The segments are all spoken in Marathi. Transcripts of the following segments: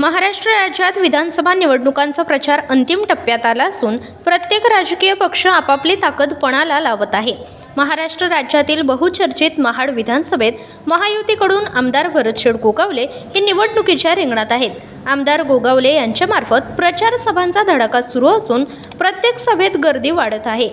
महाराष्ट्र राज्यात विधानसभा निवडणुकांचा प्रचार अंतिम टप्प्यात आला असून प्रत्येक राजकीय पक्ष आपापली ताकद पणाला लावत आहे. महाराष्ट्र राज्यातील बहुचर्चित महाड विधानसभेत महायुतीकडून आमदार भरतशेड गोगावले हे निवडणुकीच्या रिंगणात आहेत. आमदार गोगावले यांच्यामार्फत प्रचार सभांचा धडाका सुरू असून प्रत्येक सभेत गर्दी वाढत आहे.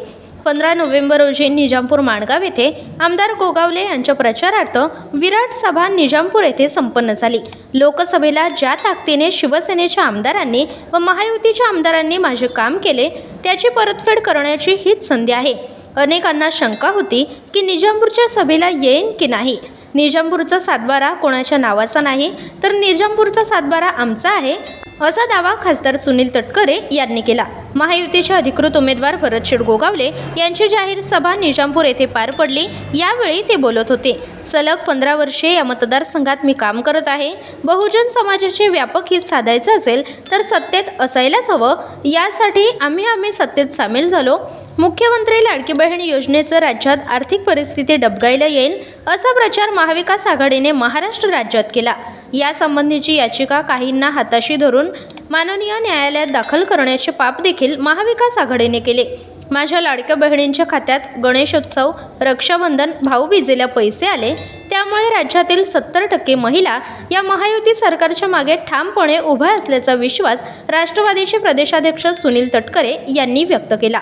पंधरा नोव्हेंबर रोजी निजामपूर माणगाव येथे आमदार गोगावले यांच्या प्रचारार्थ विराट सभा निजामपूर येथे संपन्न झाली. लोकसभेला ज्या ताकदीने शिवसेनेच्या आमदारांनी व महायुतीच्या आमदारांनी माझे काम केले त्याची परतफेड करण्याची हीच संधी आहे. अनेकांना शंका होती की निजामपूरच्या सभेला येईन की नाही? निजामपूरचा सातबारा कोणाच्या नावाचा नाही? तर निजामपूरचा सातबारा आमचा आहे असा दावा खासदार सुनील तटकरे यांनी केला. महायुतीचे अधिकृत उमेदवार भरतशेड गोगावले यांची जाहीर सभा निजामपूर येथे पार पडली. यावेळी ते बोलत होते. सलग पंधरा वर्षे या मतदारसंघात मी काम करत आहे. बहुजन समाजाचे व्यापक हित साधायचं असेल तर सत्तेत असायलाच हवं. यासाठी आम्ही आम्ही सत्तेत सामील झालो. मुख्यमंत्री लाडकी बहीण योजनेचं राज्यात आर्थिक परिस्थिती डबगायला येईल असा प्रचार महाविकास आघाडीने महाराष्ट्र राज्यात केला. यासंबंधीची याचिका काहींना हाताशी धरून माननीय न्यायालयात दाखल करण्याचे पाप देखील महाविकास आघाडीने केले. माझ्या लाडक्या बहिणींच्या खात्यात गणेशोत्सव रक्षाबंधन भाऊबीजेला पैसे आले. त्यामुळे राज्यातील सत्तर टक्के महिला या महायुती सरकारच्या मागे ठामपणे उभ्या असल्याचा विश्वास राष्ट्रवादीचे प्रदेशाध्यक्ष सुनील तटकरे यांनी व्यक्त केला.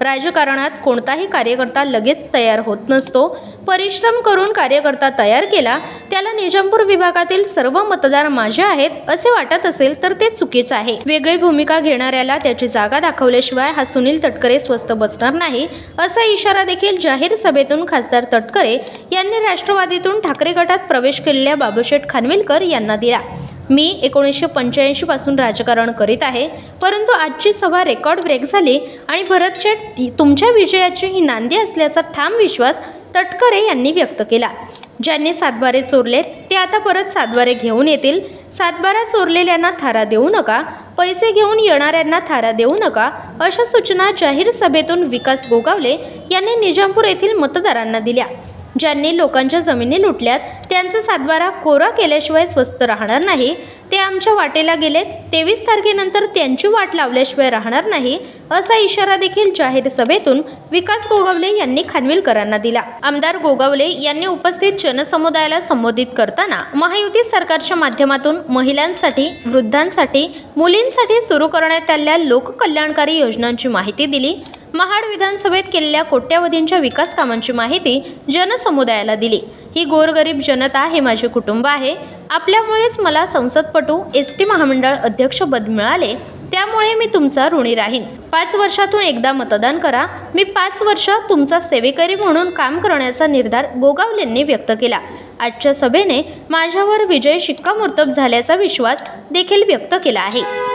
राजकारणात कोणताही कार्यकर्ता लगेच तयार होत नसतो. परिश्रम करून कार्यकर्ता तयार केला त्याला निजामपूर विभागातील सर्व मतदार माझे आहेत असे वाटत असेल तर ते चुकीचं आहे. वेगळी भूमिका घेणाऱ्याला त्याची जागा दाखवल्याशिवाय हा सुनील तटकरे स्वस्त बसणार नाही असा इशारा देखील जाहीर सभेतून खासदार तटकरे यांनी राष्ट्रवादीतून ठाकरे गटात प्रवेश केलेल्या बाबूशेठ खानविलकर यांना दिला. मी एकोणीसशे पंच्याऐंशी पासून राजकारण करीत आहे परंतु आजची सभा रेकॉर्ड ब्रेक झाली आणि भरत शेठ ती- तुमच्या विजयाची ही नांदी असल्याचा ठाम विश्वास तटकरे यांनी व्यक्त केला. ज्यांनी सातबारे चोरलेत ते आता परत सातबारे घेऊन येतील. सातबारा चोरलेल्यांना थारा देऊ नका. पैसे घेऊन येणाऱ्यांना थारा देऊ नका. अशा सूचना जाहीर सभेतून विकास गोगावले यांनी निजामपूर येथील मतदारांना दिल्या. ज्यांनी लोकांच्या जमिनी लुटल्यात त्यांचा सातबारा कोरा केल्याशिवाय स्वस्त राहणार नाही. ते आमच्या वाटेला गेलेत. तेवीस तारखेनंतर त्यांची वाट लावल्याशिवाय राहणार नाही असा इशारा देखील जाहीर सभेतून विकास गोगावले यांनी खानविलकरांना दिला. आमदार गोगावले यांनी उपस्थित जनसमुदायाला संबोधित करताना महायुती सरकारच्या माध्यमातून महिलांसाठी वृद्धांसाठी मुलींसाठी सुरू करण्यात आलेल्या लोककल्याणकारी योजनांची माहिती दिली. महाड विधानसभेत केलेल्या कोट्यावधींच्या विकास कामांची माहिती जनसमुदायाला दिली. ही गोरगरीब जनता हे माझे कुटुंब आहे. आपल्यामुळेच मला संसदपटू एस टी महामंडळ अध्यक्षपद मिळाले. त्यामुळे मी तुमचा ऋणी राहीन. पाच वर्षातून एकदा मतदान करा. मी पाच वर्ष तुमचा सेवेकरी म्हणून काम करण्याचा निर्धार गोगावलेंनी व्यक्त केला. आजच्या सभेने माझ्यावर विजय शिक्कामोर्तब झाल्याचा विश्वास देखील व्यक्त केला आहे.